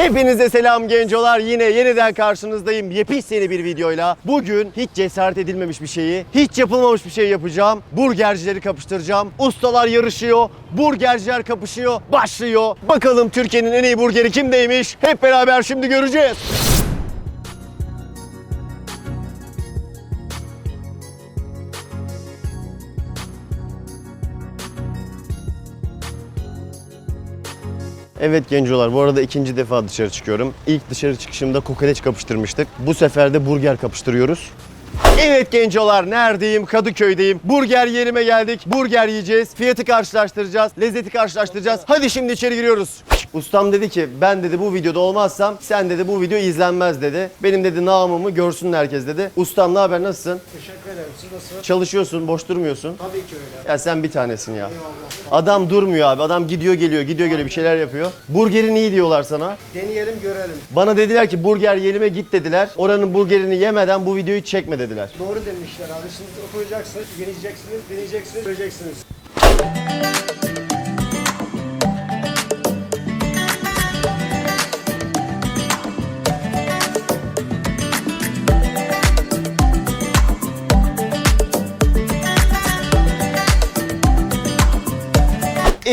Hepinize selam gencolar. Yine yeniden karşınızdayım. Yepyeni bir videoyla. Bugün hiç cesaret edilmemiş bir şeyi, hiç yapılmamış bir şey yapacağım. Burgercileri kapıştıracağım. Ustalar yarışıyor. Burgerciler kapışıyor. Başlıyor. Bakalım Türkiye'nin en iyi burgeri kimdeymiş? Hep beraber şimdi göreceğiz. Evet gencolar bu arada ikinci defa dışarı çıkıyorum. İlk dışarı çıkışımda kokoreç kapıştırmıştık. Bu sefer de burger kapıştırıyoruz. Evet gencolar neredeyim? Kadıköy'deyim. Burger yerime geldik. Burger yiyeceğiz. Fiyatı karşılaştıracağız. Lezzeti karşılaştıracağız. Hadi şimdi içeri giriyoruz. Ustam dedi ki ben dedi bu videoda olmazsam sen dedi bu video izlenmez dedi. Benim dedi namımı görsün herkes dedi. Ustam ne haber nasılsın? Teşekkür ederim. Siz nasılsınız? Çalışıyorsun boş durmuyorsun. Tabii ki öyle. Ya sen bir tanesin ya. Adam durmuyor abi. Adam gidiyor geliyor gidiyor geliyor bir şeyler yapıyor. Burgerin iyi diyorlar sana. Deneyelim görelim. Bana dediler ki burger yerime git dediler. Oranın burgerini yemeden bu videoyu çekme dediler. Doğru demişler abi. Şimdi oturacaksınız, yeneceksiniz, deneyeceksiniz, göreceksiniz.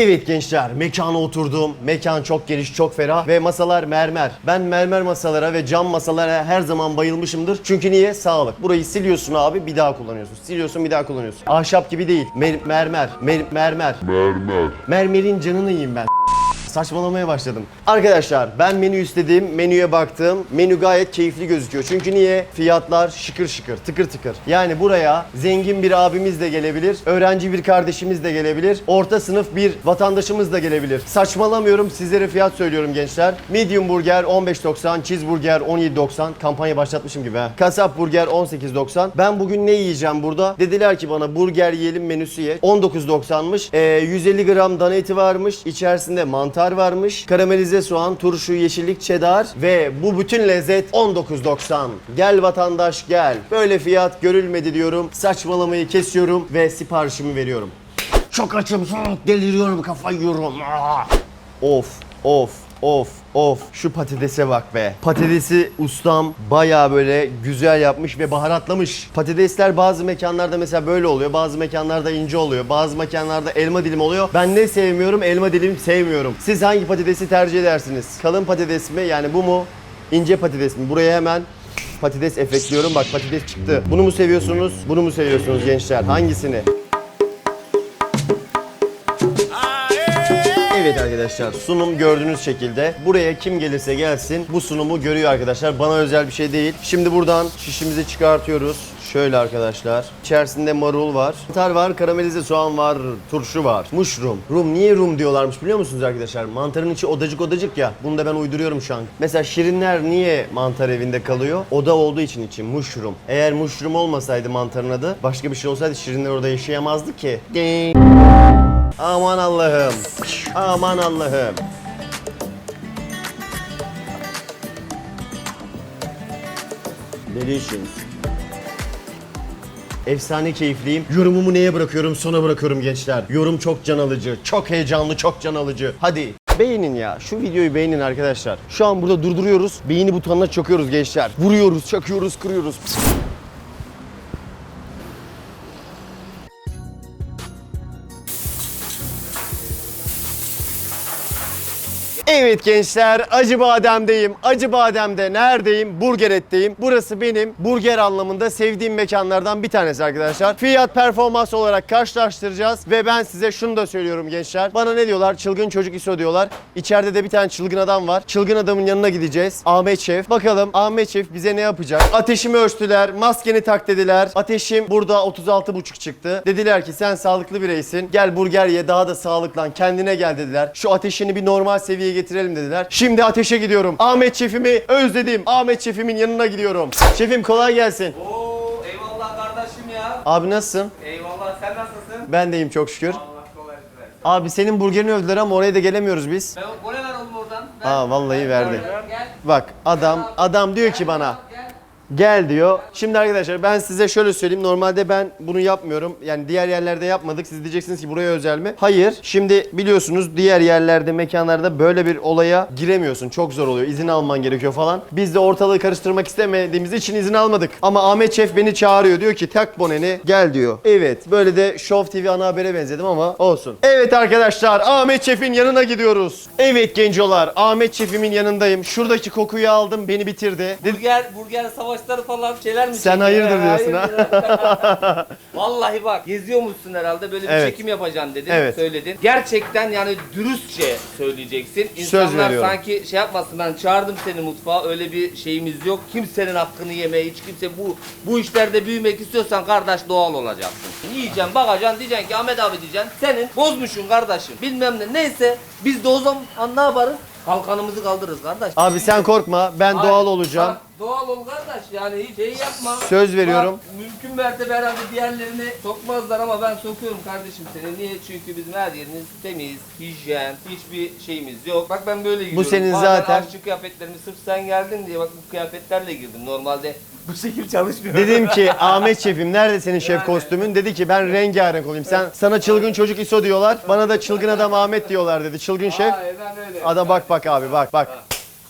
Evet gençler mekana oturdum. Mekan çok geniş, çok ferah ve masalar mermer. Ben mermer masalara ve cam masalara her zaman bayılmışımdır. Çünkü niye? Sağlık. Burayı siliyorsun abi bir daha kullanıyorsun. Siliyorsun bir daha kullanıyorsun. Ahşap gibi değil. Mer- mermer. Mer- mermer. Mermer. Mermerin canını yiyeyim ben. Saçmalamaya başladım. Arkadaşlar ben menü istedim, menüye baktım. Menü gayet keyifli gözüküyor. Çünkü niye? Fiyatlar şıkır şıkır, tıkır tıkır. Yani buraya zengin bir abimiz de gelebilir, öğrenci bir kardeşimiz de gelebilir, orta sınıf bir vatandaşımız da gelebilir. Saçmalamıyorum, sizlere fiyat söylüyorum gençler. Medium burger 15.90, cheeseburger 17.90. Kampanya başlatmışım gibi ha. Kasap burger 18.90. Ben bugün ne yiyeceğim burada? Dediler ki bana burger yiyelim menüsü ye. 19.90'mış. Ee, 150 gram dana eti varmış. İçerisinde mantar varmış. Karamelize soğan, turşu, yeşillik, çedar ve bu bütün lezzet 19.90. Gel vatandaş gel. Böyle fiyat görülmedi diyorum. Saçmalamayı kesiyorum ve siparişimi veriyorum. Çok açım, deliriyorum, kafayı yiyorum. Ah! Of, of, of, of. Şu patatese bak be. Patatesi ustam bayağı böyle güzel yapmış ve baharatlamış. Patatesler bazı mekanlarda mesela böyle oluyor. Bazı mekanlarda ince oluyor. Bazı mekanlarda elma dilim oluyor. Ben ne sevmiyorum? Elma dilim sevmiyorum. Siz hangi patatesi tercih edersiniz? Kalın patates mi? Yani bu mu? İnce patates mi? Buraya hemen patates efektliyorum. Bak patates çıktı. Bunu mu seviyorsunuz? Bunu mu seviyorsunuz gençler? Hangisini? Evet arkadaşlar sunum gördüğünüz şekilde buraya kim gelirse gelsin bu sunumu görüyor arkadaşlar. Bana özel bir şey değil. Şimdi buradan şişimizi çıkartıyoruz. Şöyle arkadaşlar. İçerisinde marul var. Mantar var, karamelize soğan var, turşu var. Mushroom. Rum. Niye rum diyorlarmış biliyor musunuz arkadaşlar? Mantarın içi odacık odacık ya. Bunu da ben uyduruyorum şu an. Mesela şirinler niye mantar evinde kalıyor? Oda olduğu için için mushroom. Eğer mushroom olmasaydı mantarın adı başka bir şey olsaydı şirinler orada yaşayamazdı ki. Aman Allah'ım. Aman Allah'ım. Delicious. Efsane keyifliyim. Yorumumu neye bırakıyorum? Sona bırakıyorum gençler. Yorum çok can alıcı, çok heyecanlı, çok can alıcı. Hadi beğenin ya. Şu videoyu beğenin arkadaşlar. Şu an burada durduruyoruz. Beğeni butonuna çakıyoruz gençler. Vuruyoruz, çakıyoruz, kırıyoruz. Evet gençler Acı Badem'deyim. Acı Badem'de neredeyim? Burger Et'teyim. Burası benim burger anlamında sevdiğim mekanlardan bir tanesi arkadaşlar. Fiyat performans olarak karşılaştıracağız ve ben size şunu da söylüyorum gençler. Bana ne diyorlar? Çılgın çocuk ISO diyorlar. İçeride de bir tane çılgın adam var. Çılgın adamın yanına gideceğiz. Ahmet Şef. Bakalım Ahmet Şef bize ne yapacak? Ateşimi ölçtüler. Maskeni tak dediler. Ateşim burada 36,5 çıktı. Dediler ki sen sağlıklı bireysin. Gel burger ye daha da sağlıklan. Kendine gel dediler. Şu ateşini bir normal seviyeye getirelim dediler. Şimdi ateşe gidiyorum. Ahmet Şef'imi özledim. Ahmet Şef'imin yanına gidiyorum. Şefim kolay gelsin. Oo eyvallah kardeşim ya. Abi nasılsın? Eyvallah sen nasılsın? Ben deyim çok şükür. Allah. Abi senin burgerini övdüler ama oraya da gelemiyoruz biz. Ben gole ver oğlum oradan. Ver. Ha vallahi verdi. Gel. Bak adam adam diyor ki bana Gel. Diyor. Şimdi arkadaşlar ben size şöyle söyleyeyim. Normalde ben bunu yapmıyorum. Yani diğer yerlerde yapmadık. Siz diyeceksiniz ki buraya özel mi? Hayır. Şimdi biliyorsunuz diğer yerlerde, mekanlarda böyle bir olaya giremiyorsun. Çok zor oluyor. İzin alman gerekiyor falan. Biz de ortalığı karıştırmak istemediğimiz için izin almadık. Ama Ahmet Şef beni çağırıyor. Diyor ki tak boneni gel diyor. Evet. Böyle de Show TV ana habere benzedim ama olsun. Evet arkadaşlar Ahmet Şef'in yanına gidiyoruz. Evet gencolar Ahmet Şef'imin yanındayım. Şuradaki kokuyu aldım beni bitirdi. Burger, burger savaşları falan şeyler mi Sen hayırdır diyorsun ha? Vallahi bak geziyormuşsun herhalde böyle bir Evet. çekim yapacaksın dedin Evet. söyledin. Gerçekten yani dürüstçe söyleyeceksin. İnsanlar veriyorum. sanki şey yapmasın ben çağırdım seni mutfağa öyle bir şeyimiz yok. Kimsenin hakkını yeme hiç kimse bu bu işlerde büyümek istiyorsan kardeş doğal olacaksın. Yiyeceksin bakacaksın diyeceksin ki Ahmet abi diyeceksin senin bozmuşsun kardeşim bilmem ne neyse biz de o zaman ne yaparız? Kalkanımızı kaldırırız kardeş. Abi sen korkma ben Hayır, doğal olacağım. bak, doğal ol kardeş yani hiç şey yapma. Söz veriyorum. Bak, mümkün mertebe herhalde diğerlerini sokmazlar ama ben sokuyorum kardeşim seni. Niye? Çünkü bizim her yerimiz temiz, hijyen, hiçbir şeyimiz yok. Bak ben böyle gidiyorum. senin Bazen zaten- aşçı kıyafetlerimi sırf sen geldin diye bak bu kıyafetlerle girdim. Normalde bu şekil çalışmıyor. Dedim ki Ahmet şefim nerede senin şef kostümün? Dedi ki ben rengarenk olayım. Sen sana çılgın çocuk ISO diyorlar. Bana da çılgın adam Ahmet diyorlar dedi. Çılgın şef. Aynen öyle. Ada bak bak abi bak bak.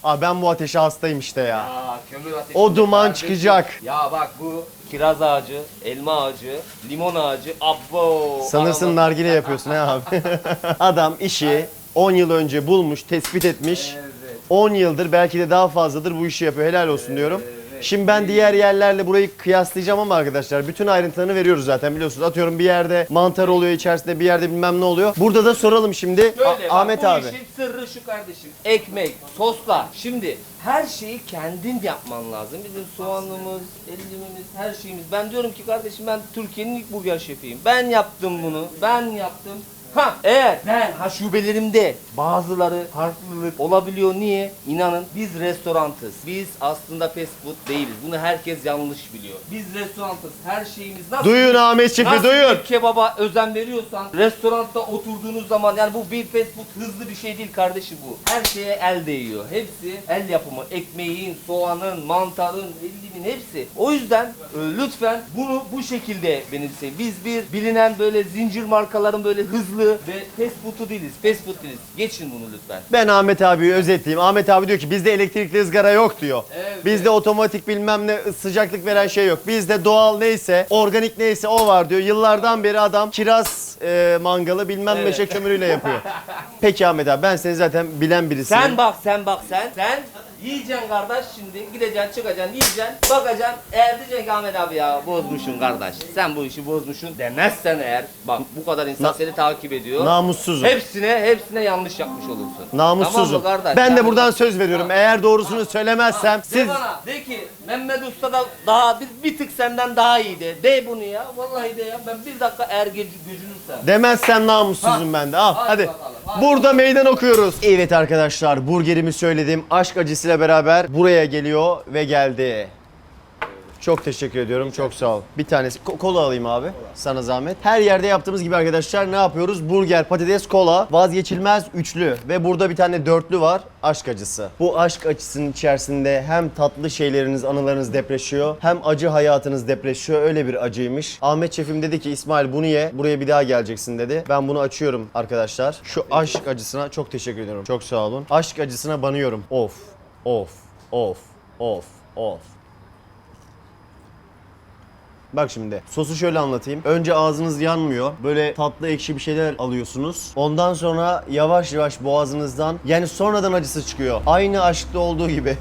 Abi ben bu ateşe hastayım işte ya. Aa, kömür ateşi. O duman çıkacak. Ya bak bu kiraz ağacı, elma ağacı, limon ağacı, abbo. Sanırsın Araba- nargile yapıyorsun ha abi. Adam işi 10 yıl önce bulmuş, tespit etmiş. Evet. 10 yıldır belki de daha fazladır bu işi yapıyor. Helal olsun diyorum. Şimdi ben diğer yerlerle burayı kıyaslayacağım ama arkadaşlar bütün ayrıntılarını veriyoruz zaten biliyorsunuz. Atıyorum bir yerde mantar oluyor içerisinde bir yerde bilmem ne oluyor. Burada da soralım şimdi Şöyle A- bak, Ahmet bu abi. işin sırrı şu kardeşim. Ekmek, soslar. Şimdi her şeyi kendin yapman lazım. Bizim soğanımız, ellimimiz, her şeyimiz. Ben diyorum ki kardeşim ben Türkiye'nin ilk burger şefiyim. Ben yaptım bunu. Ben yaptım. Ha eğer ben ha şubelerimde bazıları farklılık olabiliyor niye? İnanın biz restorantız. Biz aslında fast food değiliz. Bunu herkes yanlış biliyor. Biz restorantız. Her şeyimiz nasıl Duyun Ahmet Şef'i Nasıl duyun. bir kebaba özen veriyorsan restoranda oturduğunuz zaman yani bu bir fast food hızlı bir şey değil kardeşim bu. Her şeye el değiyor. Hepsi el yapımı. Ekmeğin, soğanın, mantarın, ellinin hepsi. O yüzden e, lütfen bunu bu şekilde benimseyin. Biz bir bilinen böyle zincir markaların böyle hızlı ve fast food'u değiliz. Fast food değiliz. Geçin bunu lütfen. Ben Ahmet abiyi özetleyeyim. Ahmet abi diyor ki bizde elektrikli ızgara yok diyor. Evet. Bizde otomatik bilmem ne sıcaklık veren şey yok. Bizde doğal neyse, organik neyse o var diyor. Yıllardan beri adam kiraz e, mangalı bilmem Evet. meşe kömürüyle yapıyor. Peki Ahmet abi ben seni zaten bilen birisiyim. Sen bak sen bak sen. Sen yiyeceksin kardeş şimdi gideceksin çıkacaksın yiyeceksin bakacaksın eğer diyeceksin ki Ahmet abi ya bozmuşsun kardeş sen bu işi bozmuşsun demezsen eğer bak bu kadar insan Na- seni takip ediyor. Namussuzum. Hepsine hepsine yanlış yapmış olursun. Namussuzum. Tamam mı kardeş? ben de Yani- buradan söz veriyorum. Eğer doğrusunu söylemezsem De siz bana de ki Mehmet Usta da daha bir, bir tık senden daha iyi de. Bunu ya. Vallahi de ya. Ben bir dakika eğer gece gözünürsem. demezsem namussuzum ben de. Al Hadi hadi. bakalım, hadi. Burada meydan okuyoruz. Evet arkadaşlar burgerimi söyledim. Aşk acısıyla beraber buraya geliyor ve geldi. Çok teşekkür ediyorum. Çok sağ ol. Bir tanesi Ko- kola alayım abi. Sana zahmet. Her yerde yaptığımız gibi arkadaşlar ne yapıyoruz? Burger, patates, kola vazgeçilmez üçlü ve burada bir tane dörtlü var. Aşk acısı. Bu aşk acısının içerisinde hem tatlı şeyleriniz, anılarınız depreşiyor hem acı hayatınız depreşiyor. Öyle bir acıymış. Ahmet şefim dedi ki İsmail bunu ye. Buraya bir daha geleceksin dedi. Ben bunu açıyorum arkadaşlar. Şu aşk acısına çok teşekkür ediyorum. Çok sağ olun. Aşk acısına banıyorum. Of. Of. Of. Of. Of. Bak şimdi sosu şöyle anlatayım. Önce ağzınız yanmıyor. Böyle tatlı ekşi bir şeyler alıyorsunuz. Ondan sonra yavaş yavaş boğazınızdan yani sonradan acısı çıkıyor. Aynı aşkta olduğu gibi.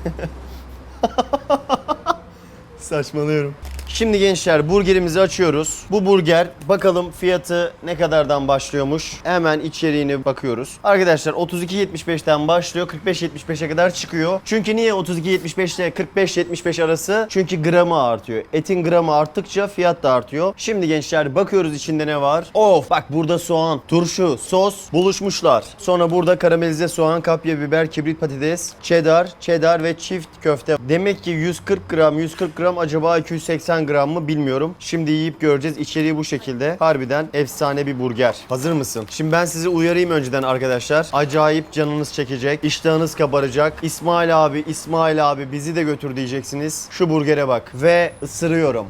Saçmalıyorum. Şimdi gençler burgerimizi açıyoruz. Bu burger bakalım fiyatı ne kadardan başlıyormuş. Hemen içeriğine bakıyoruz. Arkadaşlar 32.75'ten başlıyor. 45.75'e kadar çıkıyor. Çünkü niye 32.75 ile 45.75 arası? Çünkü gramı artıyor. Etin gramı arttıkça fiyat da artıyor. Şimdi gençler bakıyoruz içinde ne var. Of bak burada soğan, turşu, sos buluşmuşlar. Sonra burada karamelize soğan, kapya biber, kibrit patates, cheddar, cheddar ve çift köfte. Demek ki 140 gram, 140 gram acaba 280 80 gram mı bilmiyorum. Şimdi yiyip göreceğiz. İçeriği bu şekilde. Harbiden efsane bir burger. Hazır mısın? Şimdi ben sizi uyarayım önceden arkadaşlar. Acayip canınız çekecek. iştahınız kabaracak. İsmail abi, İsmail abi bizi de götür diyeceksiniz. Şu burgere bak. Ve ısırıyorum.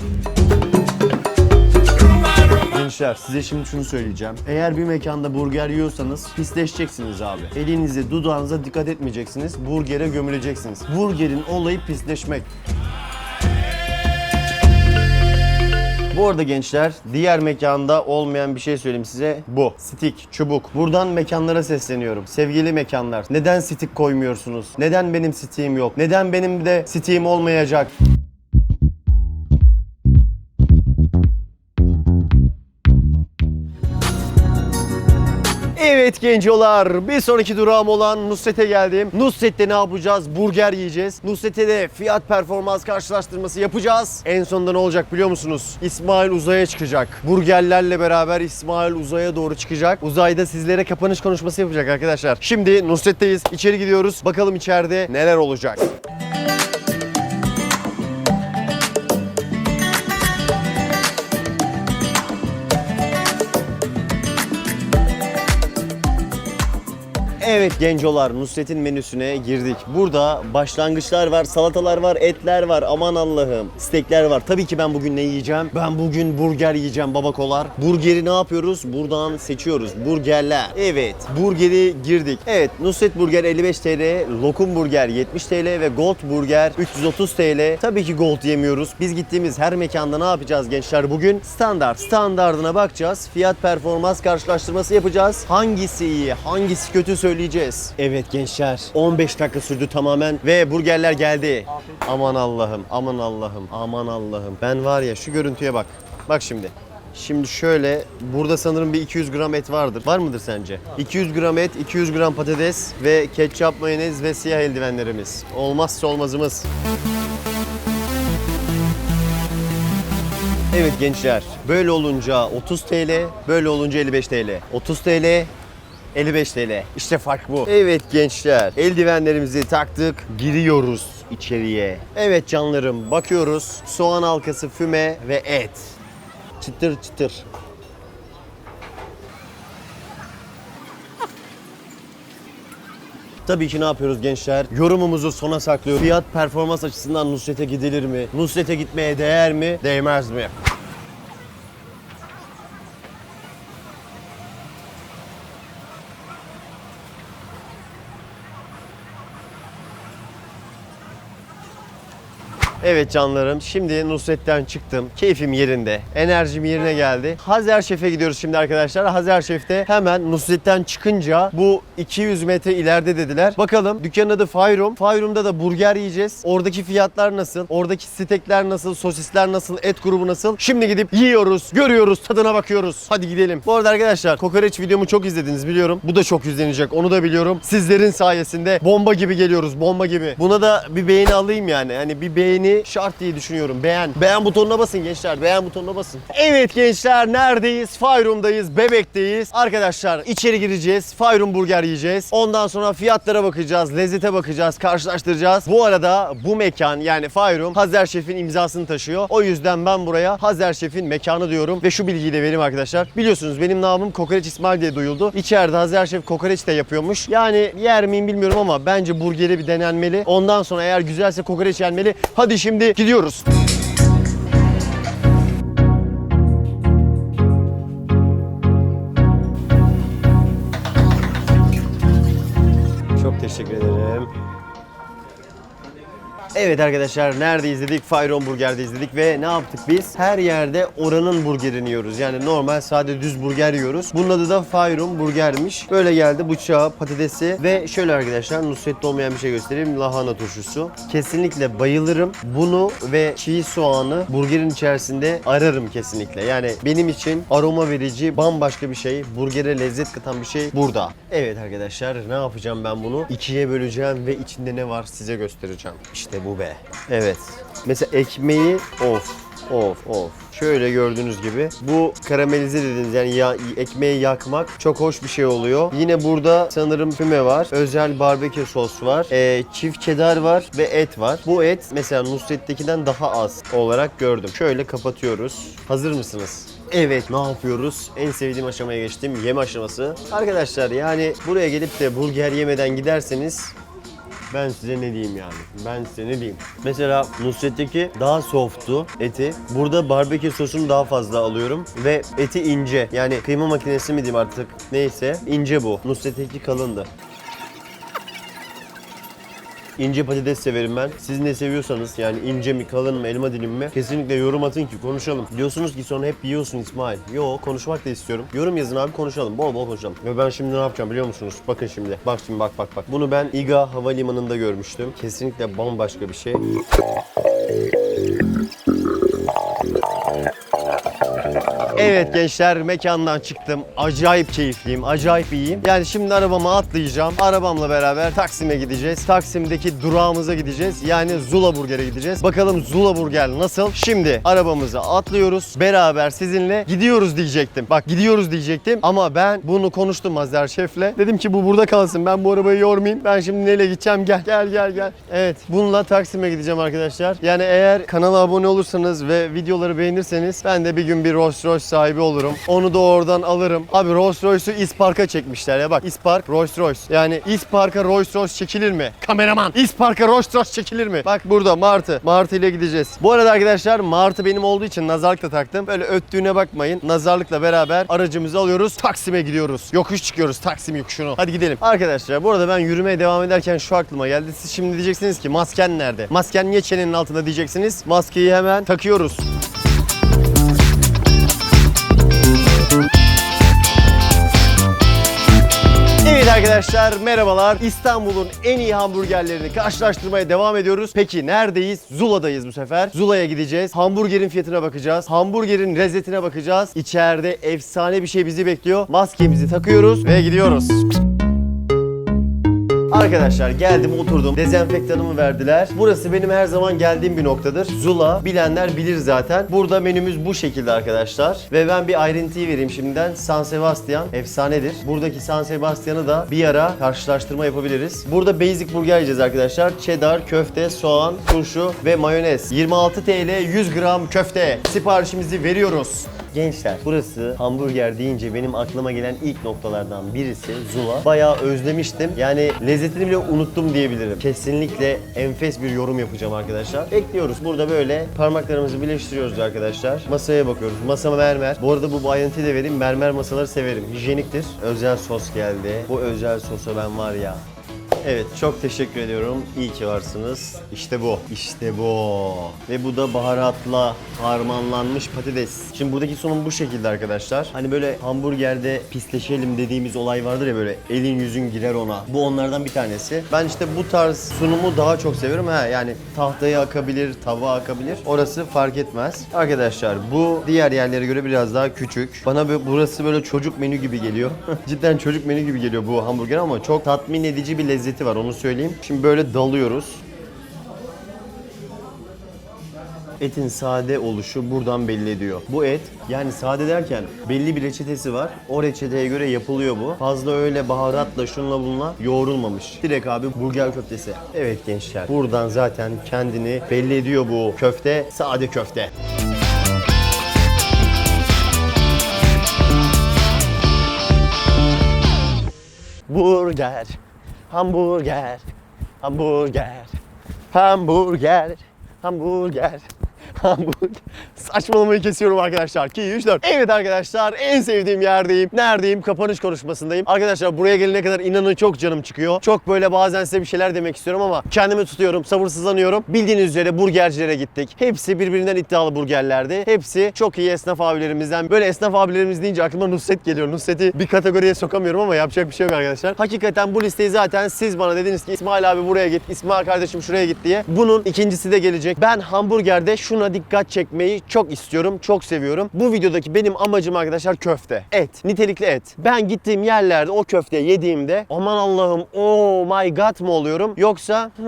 Gençler size şimdi şunu söyleyeceğim. Eğer bir mekanda burger yiyorsanız pisleşeceksiniz abi. Elinize, dudağınıza dikkat etmeyeceksiniz. Burgere gömüleceksiniz. Burgerin olayı pisleşmek. Bu arada gençler diğer mekanda olmayan bir şey söyleyeyim size. Bu. Stick, çubuk. Buradan mekanlara sesleniyorum. Sevgili mekanlar. Neden stick koymuyorsunuz? Neden benim stick'im yok? Neden benim de stick'im olmayacak? Evet gencolar bir sonraki durağım olan Nusret'e geldim. Nusret'te ne yapacağız? Burger yiyeceğiz. Nusret'te de fiyat performans karşılaştırması yapacağız. En sonunda ne olacak biliyor musunuz? İsmail uzaya çıkacak. Burgerlerle beraber İsmail uzaya doğru çıkacak. Uzayda sizlere kapanış konuşması yapacak arkadaşlar. Şimdi Nusret'teyiz. İçeri gidiyoruz. Bakalım içeride neler olacak. Evet gencolar Nusret'in menüsüne girdik. Burada başlangıçlar var, salatalar var, etler var. Aman Allah'ım. Stekler var. Tabii ki ben bugün ne yiyeceğim? Ben bugün burger yiyeceğim babakolar. Burgeri ne yapıyoruz? Buradan seçiyoruz. Burgerler. Evet. Burgeri girdik. Evet. Nusret Burger 55 TL, Lokum Burger 70 TL ve Gold Burger 330 TL. Tabii ki Gold yemiyoruz. Biz gittiğimiz her mekanda ne yapacağız gençler bugün? Standart. Standardına bakacağız. Fiyat performans karşılaştırması yapacağız. Hangisi iyi, hangisi kötü söyleyeceğiz. Evet gençler 15 dakika sürdü tamamen ve burgerler geldi. Aman Allah'ım, aman Allah'ım, aman Allah'ım. Ben var ya şu görüntüye bak. Bak şimdi. Şimdi şöyle burada sanırım bir 200 gram et vardır. Var mıdır sence? 200 gram et, 200 gram patates ve ketçap, mayonez ve siyah eldivenlerimiz. Olmazsa olmazımız. Evet gençler, böyle olunca 30 TL, böyle olunca 55 TL. 30 TL, 55 TL. İşte fark bu. Evet gençler, eldivenlerimizi taktık, giriyoruz içeriye. Evet canlarım, bakıyoruz. Soğan halkası, füme ve et. Çıtır çıtır. Tabii ki ne yapıyoruz gençler? Yorumumuzu sona saklıyoruz. Fiyat performans açısından Nusret'e gidilir mi? Nusret'e gitmeye değer mi? Değmez mi? Evet canlarım şimdi Nusret'ten çıktım. Keyfim yerinde. Enerjim yerine geldi. Hazer Şef'e gidiyoruz şimdi arkadaşlar. Hazer Şef'te hemen Nusret'ten çıkınca bu 200 metre ileride dediler. Bakalım dükkanın adı Fayrum. Fayrum'da da burger yiyeceğiz. Oradaki fiyatlar nasıl? Oradaki stekler nasıl? Sosisler nasıl? Et grubu nasıl? Şimdi gidip yiyoruz, görüyoruz, tadına bakıyoruz. Hadi gidelim. Bu arada arkadaşlar kokoreç videomu çok izlediniz biliyorum. Bu da çok izlenecek. Onu da biliyorum. Sizlerin sayesinde bomba gibi geliyoruz. Bomba gibi. Buna da bir beğeni alayım yani. Hani bir beğeni şart diye düşünüyorum. Beğen. Beğen butonuna basın gençler. Beğen butonuna basın. Evet gençler neredeyiz? Fayrum'dayız. Bebek'teyiz. Arkadaşlar içeri gireceğiz. Fayrum burger yiyeceğiz. Ondan sonra fiyatlara bakacağız. Lezzete bakacağız. Karşılaştıracağız. Bu arada bu mekan yani Fayrum Hazer Şef'in imzasını taşıyor. O yüzden ben buraya Hazer Şef'in mekanı diyorum. Ve şu bilgiyi de vereyim arkadaşlar. Biliyorsunuz benim namım Kokoreç İsmail diye duyuldu. İçeride Hazer Şef kokoreç de yapıyormuş. Yani yer miyim bilmiyorum ama bence burgeri bir denenmeli. Ondan sonra eğer güzelse kokoreç yenmeli. Hadi şimdi gidiyoruz. Evet arkadaşlar neredeyiz dedik? Fayron Burger'de izledik ve ne yaptık biz? Her yerde oranın burgerini yiyoruz. Yani normal sade düz burger yiyoruz. Bunun adı da Fayron Burger'miş. Böyle geldi bıçağı, patatesi ve şöyle arkadaşlar Nusret'te olmayan bir şey göstereyim. Lahana turşusu. Kesinlikle bayılırım. Bunu ve çiğ soğanı burgerin içerisinde ararım kesinlikle. Yani benim için aroma verici bambaşka bir şey. Burgere lezzet katan bir şey burada. Evet arkadaşlar ne yapacağım ben bunu? İkiye böleceğim ve içinde ne var size göstereceğim. İşte bu be. Evet. Mesela ekmeği of Of of. Şöyle gördüğünüz gibi bu karamelize dediğiniz yani ya, ekmeği yakmak çok hoş bir şey oluyor. Yine burada sanırım füme var. Özel barbekü sos var. Ee, çift cheddar var ve et var. Bu et mesela Nusret'tekinden daha az olarak gördüm. Şöyle kapatıyoruz. Hazır mısınız? Evet ne yapıyoruz? En sevdiğim aşamaya geçtim. Yeme aşaması. Arkadaşlar yani buraya gelip de burger yemeden giderseniz ben size ne diyeyim yani? Ben size ne diyeyim? Mesela Nusret'teki daha softtu eti. Burada barbekü sosunu daha fazla alıyorum ve eti ince. Yani kıyma makinesi mi diyeyim artık neyse ince bu. Nusret'teki kalındı. İnce patates severim ben. Siz ne seviyorsanız yani ince mi kalın mı elma dilim mi kesinlikle yorum atın ki konuşalım. Diyorsunuz ki sonra hep yiyorsun İsmail. Yo konuşmak da istiyorum. Yorum yazın abi konuşalım. Bol bol konuşalım. Ve ben şimdi ne yapacağım biliyor musunuz? Bakın şimdi. Bak şimdi bak bak bak. Bunu ben İGA Havalimanı'nda görmüştüm. Kesinlikle bambaşka bir şey. Evet gençler mekandan çıktım. Acayip keyifliyim, acayip iyiyim. Yani şimdi arabama atlayacağım. Arabamla beraber Taksim'e gideceğiz. Taksim'deki durağımıza gideceğiz. Yani Zula Burger'e gideceğiz. Bakalım Zula Burger nasıl? Şimdi arabamıza atlıyoruz. Beraber sizinle gidiyoruz diyecektim. Bak gidiyoruz diyecektim ama ben bunu konuştum Mazer Şef'le. Dedim ki bu burada kalsın. Ben bu arabayı yormayayım. Ben şimdi neyle gideceğim? Gel gel gel gel. Evet bununla Taksim'e gideceğim arkadaşlar. Yani eğer kanala abone olursanız ve videoları beğenirseniz ben de bir gün bir Rolls Royce sahibi olurum. Onu da oradan alırım. Abi Rolls Royce'u İspark'a çekmişler ya bak İspark Rolls Royce. Yani İspark'a Rolls Royce çekilir mi? Kameraman İspark'a Rolls Royce çekilir mi? Bak burada Martı. Martı ile gideceğiz. Bu arada arkadaşlar Martı benim olduğu için nazarlık da taktım. Böyle öttüğüne bakmayın. Nazarlıkla beraber aracımızı alıyoruz. Taksim'e gidiyoruz. Yokuş çıkıyoruz Taksim yokuşunu. Hadi gidelim. Arkadaşlar bu arada ben yürümeye devam ederken şu aklıma geldi. Siz şimdi diyeceksiniz ki masken nerede? Masken niye çenenin altında diyeceksiniz. Maskeyi hemen takıyoruz. Arkadaşlar merhabalar. İstanbul'un en iyi hamburgerlerini karşılaştırmaya devam ediyoruz. Peki neredeyiz? Zula'dayız bu sefer. Zula'ya gideceğiz. Hamburgerin fiyatına bakacağız. Hamburgerin lezzetine bakacağız. İçeride efsane bir şey bizi bekliyor. Maskemizi takıyoruz ve gidiyoruz. Arkadaşlar geldim oturdum. Dezenfektanımı verdiler. Burası benim her zaman geldiğim bir noktadır. Zula bilenler bilir zaten. Burada menümüz bu şekilde arkadaşlar. Ve ben bir ayrıntıyı vereyim şimdiden. San Sebastian efsanedir. Buradaki San Sebastian'ı da bir ara karşılaştırma yapabiliriz. Burada basic burger yiyeceğiz arkadaşlar. Cheddar, köfte, soğan, turşu ve mayonez. 26 TL 100 gram köfte. Siparişimizi veriyoruz. Gençler burası hamburger deyince benim aklıma gelen ilk noktalardan birisi Zula. Bayağı özlemiştim. Yani lezzetini bile unuttum diyebilirim. Kesinlikle enfes bir yorum yapacağım arkadaşlar. Bekliyoruz. Burada böyle parmaklarımızı birleştiriyoruz arkadaşlar. Masaya bakıyoruz. Masa mermer. Bu arada bu ayrıntıyı da vereyim. Mermer masaları severim. Hijyeniktir. Özel sos geldi. Bu özel sosa ben var ya Evet çok teşekkür ediyorum. İyi ki varsınız. İşte bu. İşte bu. Ve bu da baharatla harmanlanmış patates. Şimdi buradaki sunum bu şekilde arkadaşlar. Hani böyle hamburgerde pisleşelim dediğimiz olay vardır ya böyle elin yüzün girer ona. Bu onlardan bir tanesi. Ben işte bu tarz sunumu daha çok seviyorum. Ha yani tahtaya akabilir, tabağa akabilir. Orası fark etmez. Arkadaşlar bu diğer yerlere göre biraz daha küçük. Bana burası böyle çocuk menü gibi geliyor. Cidden çocuk menü gibi geliyor bu hamburger ama çok tatmin edici bir lezzeti var onu söyleyeyim. Şimdi böyle dalıyoruz. Etin sade oluşu buradan belli ediyor. Bu et yani sade derken belli bir reçetesi var. O reçeteye göre yapılıyor bu. Fazla öyle baharatla şunla bunla yoğrulmamış. Direkt abi burger köftesi. Evet gençler buradan zaten kendini belli ediyor bu köfte. Sade köfte. Burger, hamburger, hamburger, hamburger, hamburger. Saçmalamayı kesiyorum arkadaşlar. 2, 3, 4. Evet arkadaşlar en sevdiğim yerdeyim. Neredeyim? Kapanış konuşmasındayım. Arkadaşlar buraya gelene kadar inanın çok canım çıkıyor. Çok böyle bazen size bir şeyler demek istiyorum ama kendimi tutuyorum, sabırsızlanıyorum. Bildiğiniz üzere burgercilere gittik. Hepsi birbirinden iddialı burgerlerdi. Hepsi çok iyi esnaf abilerimizden. Böyle esnaf abilerimiz deyince aklıma Nusret geliyor. Nusret'i bir kategoriye sokamıyorum ama yapacak bir şey yok arkadaşlar. Hakikaten bu listeyi zaten siz bana dediniz ki İsmail abi buraya git, İsmail kardeşim şuraya git diye. Bunun ikincisi de gelecek. Ben hamburgerde şuna şuna dikkat çekmeyi çok istiyorum, çok seviyorum. Bu videodaki benim amacım arkadaşlar köfte. Et, nitelikli et. Ben gittiğim yerlerde o köfteyi yediğimde aman Allah'ım oh my god mı oluyorum yoksa hmm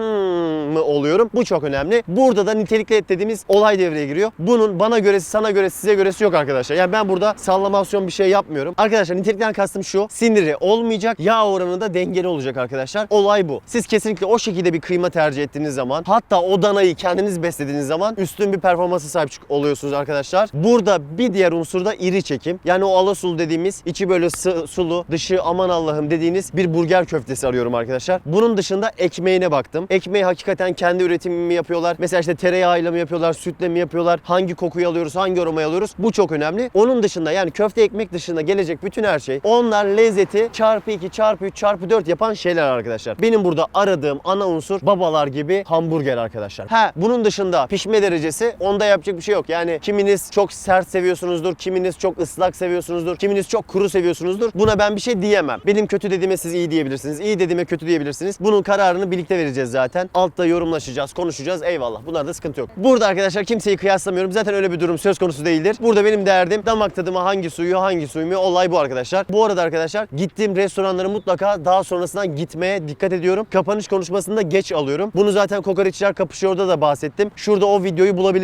mı oluyorum? Bu çok önemli. Burada da nitelikli et dediğimiz olay devreye giriyor. Bunun bana göresi, sana göre, size göresi yok arkadaşlar. Yani ben burada sallamasyon bir şey yapmıyorum. Arkadaşlar nitelikten kastım şu. Siniri olmayacak, yağ oranı da dengeli olacak arkadaşlar. Olay bu. Siz kesinlikle o şekilde bir kıyma tercih ettiğiniz zaman hatta o danayı kendiniz beslediğiniz zaman üstün bir performansa sahip oluyorsunuz arkadaşlar. Burada bir diğer unsur da iri çekim. Yani o alasulu dediğimiz içi böyle sulu, dışı aman Allah'ım dediğiniz bir burger köftesi arıyorum arkadaşlar. Bunun dışında ekmeğine baktım. Ekmeği hakikaten kendi üretimi mi yapıyorlar? Mesela işte tereyağıyla mı yapıyorlar, sütle mi yapıyorlar? Hangi kokuyu alıyoruz, hangi aromayı alıyoruz? Bu çok önemli. Onun dışında yani köfte ekmek dışında gelecek bütün her şey. Onlar lezzeti çarpı 2, çarpı 3, çarpı 4 yapan şeyler arkadaşlar. Benim burada aradığım ana unsur babalar gibi hamburger arkadaşlar. Ha bunun dışında pişme derecesi onda yapacak bir şey yok. Yani kiminiz çok sert seviyorsunuzdur, kiminiz çok ıslak seviyorsunuzdur, kiminiz çok kuru seviyorsunuzdur. Buna ben bir şey diyemem. Benim kötü dediğime siz iyi diyebilirsiniz. iyi dediğime kötü diyebilirsiniz. Bunun kararını birlikte vereceğiz zaten. Altta yorumlaşacağız, konuşacağız. Eyvallah. Bunlarda sıkıntı yok. Burada arkadaşlar kimseyi kıyaslamıyorum. Zaten öyle bir durum söz konusu değildir. Burada benim derdim damak tadıma hangi suyu, hangi suymuyor. Olay bu arkadaşlar. Bu arada arkadaşlar gittiğim restoranlara mutlaka daha sonrasından gitmeye dikkat ediyorum. Kapanış konuşmasında geç alıyorum. Bunu zaten kokoreççiler kapışıyorda da bahsettim. Şurada o videoyu bulabilirsiniz.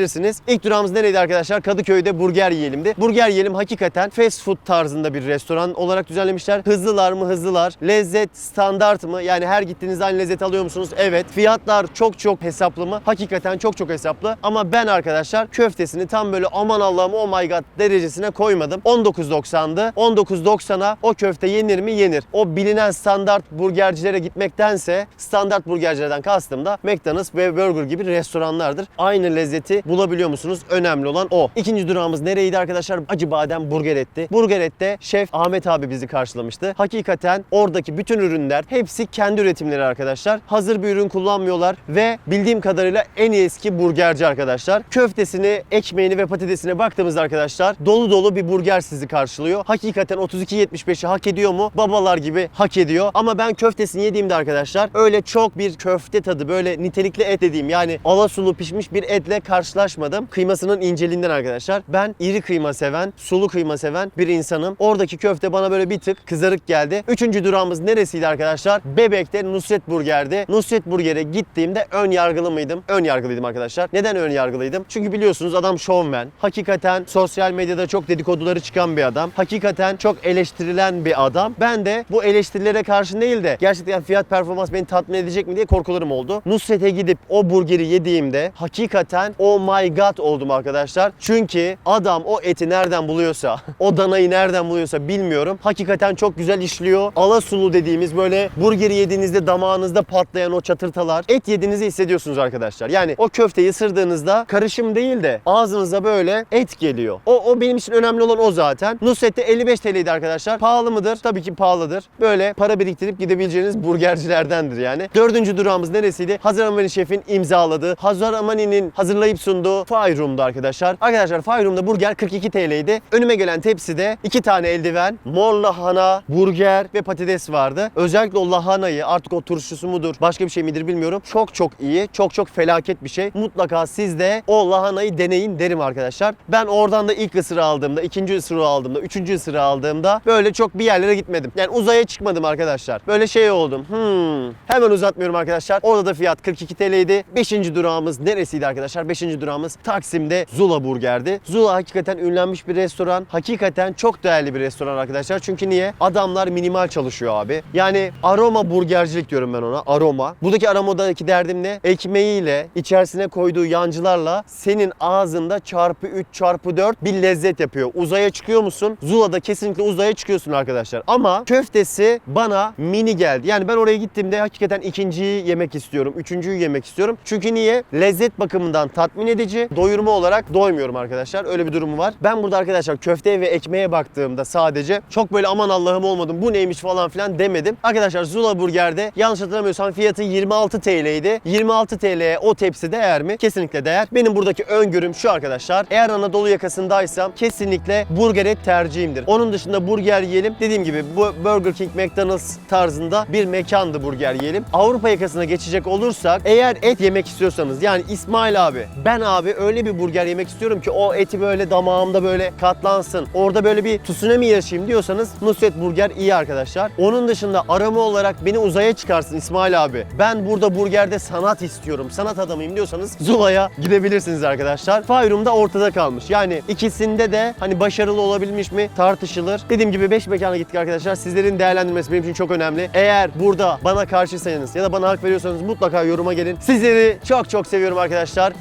İlk durağımız nereydi arkadaşlar? Kadıköy'de burger yiyelimdi. Burger yiyelim hakikaten fast food tarzında bir restoran olarak düzenlemişler. Hızlılar mı hızlılar? Lezzet standart mı? Yani her gittiğinizde aynı lezzet alıyor musunuz? Evet. Fiyatlar çok çok hesaplı mı? Hakikaten çok çok hesaplı. Ama ben arkadaşlar köftesini tam böyle aman Allah'ım oh my god derecesine koymadım. 19.90'dı. 19.90'a o köfte yenir mi? Yenir. O bilinen standart burgercilere gitmektense standart burgercilerden kastım da McDonald's ve Burger gibi restoranlardır. Aynı lezzeti bulabiliyor musunuz? Önemli olan o. İkinci durağımız nereydi arkadaşlar? Acı badem burger etti. Burger ette şef Ahmet abi bizi karşılamıştı. Hakikaten oradaki bütün ürünler hepsi kendi üretimleri arkadaşlar. Hazır bir ürün kullanmıyorlar ve bildiğim kadarıyla en eski burgerci arkadaşlar. Köftesini, ekmeğini ve patatesine baktığımızda arkadaşlar dolu dolu bir burger sizi karşılıyor. Hakikaten 32.75'i hak ediyor mu? Babalar gibi hak ediyor. Ama ben köftesini yediğimde arkadaşlar öyle çok bir köfte tadı böyle nitelikli et dediğim yani alasulu pişmiş bir etle karşılaşmadım. Kıymasının inceliğinden arkadaşlar. Ben iri kıyma seven, sulu kıyma seven bir insanım. Oradaki köfte bana böyle bir tık kızarık geldi. Üçüncü durağımız neresiydi arkadaşlar? Bebek'te Nusret Burger'di. Nusret Burger'e gittiğimde ön yargılı mıydım? Ön yargılıydım arkadaşlar. Neden ön yargılıydım? Çünkü biliyorsunuz adam showman. Hakikaten sosyal medyada çok dedikoduları çıkan bir adam. Hakikaten çok eleştirilen bir adam. Ben de bu eleştirilere karşı değil de gerçekten fiyat performans beni tatmin edecek mi diye korkularım oldu. Nusret'e gidip o burgeri yediğimde hakikaten oh my god oldum arkadaşlar. Çünkü adam o eti nereden buluyorsa, o danayı nereden buluyorsa bilmiyorum. Hakikaten çok güzel işliyor. Alasulu dediğimiz böyle burgeri yediğinizde damağınızda patlayan o çatırtalar. Et yediğinizi hissediyorsunuz arkadaşlar. Yani o köfteyi ısırdığınızda karışım değil de ağzınıza böyle et geliyor. O, o benim için önemli olan o zaten. Nusret'te 55 TL'ydi arkadaşlar. Pahalı mıdır? Tabii ki pahalıdır. Böyle para biriktirip gidebileceğiniz burgercilerdendir yani. Dördüncü durağımız neresiydi? Hazar Amani Şef'in imzaladığı, Hazar Amani'nin hazırlayıp sunduğu Fire Room'du arkadaşlar. Arkadaşlar Fire Room'da burger 42 TL'ydi. Önüme gelen tepside iki tane eldiven, mor lahana, burger ve patates vardı. Özellikle o lahanayı artık o turşusu mudur, başka bir şey midir bilmiyorum. Çok çok iyi, çok çok felaket bir şey. Mutlaka siz de o lahanayı deneyin derim arkadaşlar. Ben oradan da ilk ısırığı aldığımda, ikinci ısırığı aldığımda, üçüncü ısırığı aldığımda böyle çok bir yerlere gitmedim. Yani uzaya çıkmadım arkadaşlar. Böyle şey oldum. Hmm. Hemen uzatmıyorum arkadaşlar. Orada da fiyat 42 TL'ydi. Beşinci durağımız neresiydi arkadaşlar? Beşinci durağımız Taksim'de Zula Burger'di. Zula hakikaten ünlenmiş bir restoran. Hakikaten çok değerli bir restoran arkadaşlar. Çünkü niye? Adamlar minimal çalışıyor abi. Yani aroma burgercilik diyorum ben ona. Aroma. Buradaki aromadaki derdim ne? Ekmeğiyle, içerisine koyduğu yancılarla senin ağzında çarpı 3 çarpı 4 bir lezzet yapıyor. Uzaya çıkıyor musun? Zula'da kesinlikle uzaya çıkıyorsun arkadaşlar. Ama köftesi bana mini geldi. Yani ben oraya gittiğimde hakikaten ikinciyi yemek istiyorum. Üçüncüyü yemek istiyorum. Çünkü niye? Lezzet bakımından tatmin edici. Doyurma olarak doymuyorum arkadaşlar. Öyle bir durumu var. Ben burada arkadaşlar köfteye ve ekmeğe baktığımda sadece çok böyle aman Allah'ım olmadım bu neymiş falan filan demedim. Arkadaşlar Zula Burger'de yanlış hatırlamıyorsam fiyatı 26 TL'ydi. 26 TL'ye o tepsi değer mi? Kesinlikle değer. Benim buradaki öngörüm şu arkadaşlar. Eğer Anadolu yakasındaysam kesinlikle burger et tercihimdir. Onun dışında burger yiyelim. Dediğim gibi bu Burger King, McDonald's tarzında bir mekandı burger yiyelim. Avrupa yakasına geçecek olursak eğer et yemek istiyorsanız yani İsmail abi ben abi öyle bir burger yemek istiyorum ki o eti böyle damağımda böyle katlansın. Orada böyle bir tsunami yaşayayım diyorsanız Nusret Burger iyi arkadaşlar. Onun dışında arama olarak beni uzaya çıkarsın İsmail abi. Ben burada burgerde sanat istiyorum. Sanat adamıyım diyorsanız Zula'ya gidebilirsiniz arkadaşlar. Fayrum da ortada kalmış. Yani ikisinde de hani başarılı olabilmiş mi tartışılır. Dediğim gibi 5 mekana gittik arkadaşlar. Sizlerin değerlendirmesi benim için çok önemli. Eğer burada bana karşıysanız ya da bana hak veriyorsanız mutlaka yoruma gelin. Sizleri çok çok seviyorum arkadaşlar.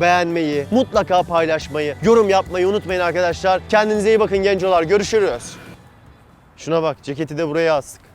Beğenmeyi, mutlaka paylaşmayı, yorum yapmayı unutmayın arkadaşlar. Kendinize iyi bakın gencolar. Görüşürüz. Şuna bak ceketi de buraya astık.